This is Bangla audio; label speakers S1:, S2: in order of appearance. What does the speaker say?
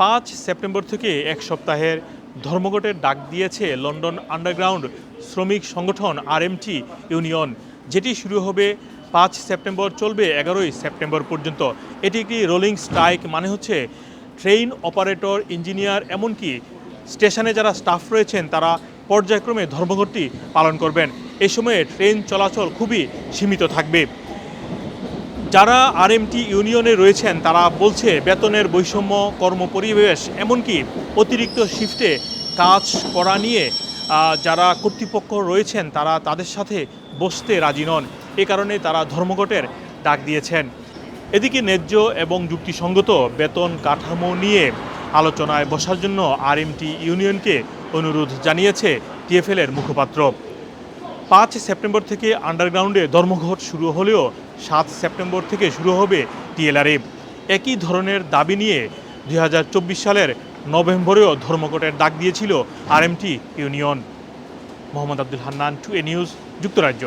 S1: পাঁচ সেপ্টেম্বর থেকে এক সপ্তাহের ধর্মঘটের ডাক দিয়েছে লন্ডন আন্ডারগ্রাউন্ড শ্রমিক সংগঠন আরএমটি ইউনিয়ন, যেটি শুরু হবে পাঁচ সেপ্টেম্বর চলবে এগারোই সেপ্টেম্বর পর্যন্ত। এটি একটি রোলিং স্ট্রাইক মানে হচ্ছে ট্রেন অপারেটর ইঞ্জিনিয়ার এমনকি স্টেশনে যারা স্টাফ রয়েছেন, তারা পর্যায়ক্রমে ধর্মঘটটি পালন করবেন। এ সময়ে ট্রেন চলাচল খুবই সীমিত থাকবে। যারা আরএমটি ইউনিয়নে রয়েছেন, তারা বলছে বেতনের বৈষম্য, কর্মপরিবেশ, এমনকি অতিরিক্ত শিফটে কাজ করা নিয়ে যারা কর্তৃপক্ষ রয়েছেন, তারা তাদের সাথে বসতে রাজি নন। এ কারণে তারা ধর্মঘটের ডাক দিয়েছেন। এদিকে ন্যায্য এবং যুক্তিসঙ্গত বেতন কাঠামো নিয়ে আলোচনায় বসার জন্য আরএমটি ইউনিয়নকে অনুরোধ জানিয়েছে টিএফএলের মুখপাত্র। পাঁচ সেপ্টেম্বর থেকে আন্ডারগ্রাউন্ডে ধর্মঘট শুরু হলেও সাত সেপ্টেম্বর থেকে শুরু হবে টিএলআরএফ। একই ধরনের দাবি নিয়ে দু হাজার চব্বিশ সালের নভেম্বরেও ধর্মঘটের ডাক দিয়েছিল RMT union. Mohammad Abdul Hannan, two A news, যুক্তরাজ্য।